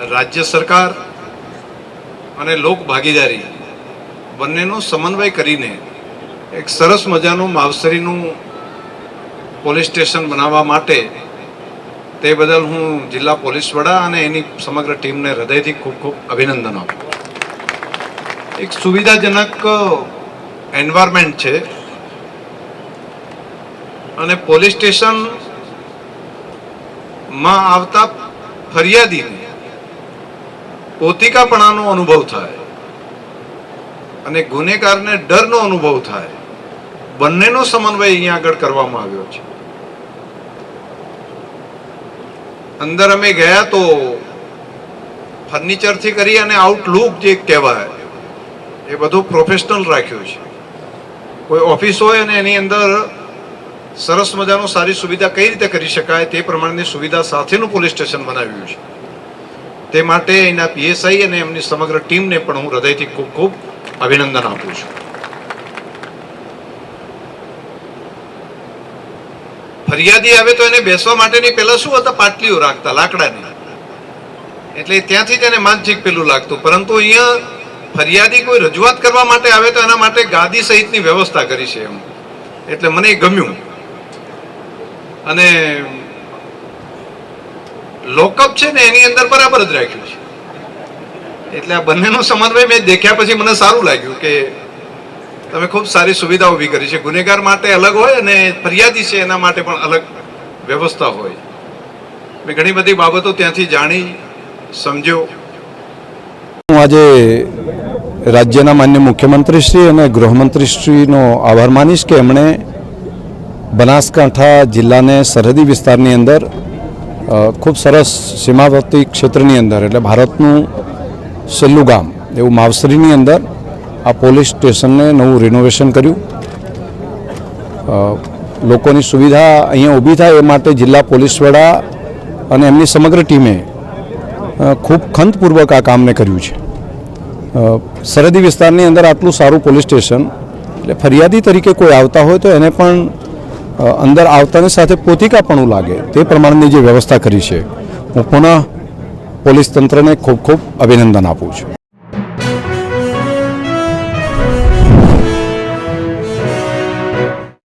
રાજ્ય સરકાર અને લોક ભાગીદારી બંનેનો સમન્વય કરીને એક સરસ મજાનું માવસરીનું પોલીસ સ્ટેશન બનાવવા માટે તે બદલ હું જિલ્લા પોલીસ વડા અને એની સમગ્ર ટીમને હૃદયથી ખૂબ ખૂબ અભિનંદન આપું એક સુવિધાજનક એન્વાયરમેન્ટ છે અને પોલીસ સ્ટેશનમાં આવતા ફરિયાદીને પોતિકાપણાનો અનુભવ થાય અને ગુનેગારને ડરનો અનુભવ થાય, બંનેનો સમન્વય અહીંયા આગળ કરવામાં આવ્યો છે. અંદર અમે ગયા તો ફર્નિચરથી કરી અને આઉટલુક જે કહેવાય, એ બધું પ્રોફેશનલ રાખ્યું છે. કોઈ ઓફિસ હોય અને એની અંદર સરસ મજાનું સારી સુવિધા કઈ રીતે કરી શકાય તે પ્રમાણેની સુવિધા સાથેનું પોલીસ સ્ટેશન બનાવ્યું છે. તે માટે એના પીએસઆઈ અને એમની સમગ્ર ટીમને પણ હું હૃદયથી ખૂબ ખૂબ અભિનંદન આપું છું. ફરિયાદી આવે તો એને બેસવા માટેની પહેલા શું હતા? પાટલીઓ રાખતા, લાકડાની. એટલે ત્યાંથી એને માનસિક પેલું લાગતું. પરંતુ અહીંયા ફરિયાદી કોઈ રજૂઆત કરવા માટે આવે તો એના માટે ગાદી સહિતની વ્યવસ્થા કરી છે એમ. એટલે મને એ ગમ્યું. અને લોકઅપ છે ને, એની અંદર બરાબર જ રાખ્યું છે. એટલે આ બંનેનો સમન્વય મેં દેખ્યા પછી મને સારું લાગ્યું કે તમે ખૂબ સારી સુવિધા ઊભી કરી છે. ગુનેગાર માટે અલગ હોય અને ફરિયાદી છે, એના માટે પણ અલગ વ્યવસ્થા હોય. મેં ઘણી બધી બાબતો ત્યાંથી જાણી, સમજ્યો. હું આજે રાજ્યના માન્ય મુખ્યમંત્રીશ્રી અને ગૃહમંત્રીશ્રીનો આભાર માનીશ કે એમણે બનાસકાંઠા જિલ્લાને સરહદી વિસ્તારની અંદર ખૂબ સરસ સીમાવર્તી ક્ષેત્રની અંદર, એટલે ભારતનું છેલ્લું ગામ, એવું માવસરીની અંદર આ પોલીસ સ્ટેશનને નવું રિનોવેશન કર્યું. લોકોની સુવિધા અહીંયા ઊભી થાય એ માટે જિલ્લા પોલીસ વડા અને એમની સમગ્ર ટીમે ખૂબ ખંતપૂર્વક આ કામને કર્યું છે. સરહદી વિસ્તારની અંદર આટલું સારું પોલીસ સ્ટેશન, એટલે ફરિયાદી તરીકે કોઈ આવતા હોય તો એને પણ અંદર આવતાની સાથે પોતિકાપણું લાગે તે પ્રમાણેની જે વ્યવસ્થા કરી છે, હું પુનઃ પોલીસ તંત્રને ખૂબ ખૂબ અભિનંદન આપું છું.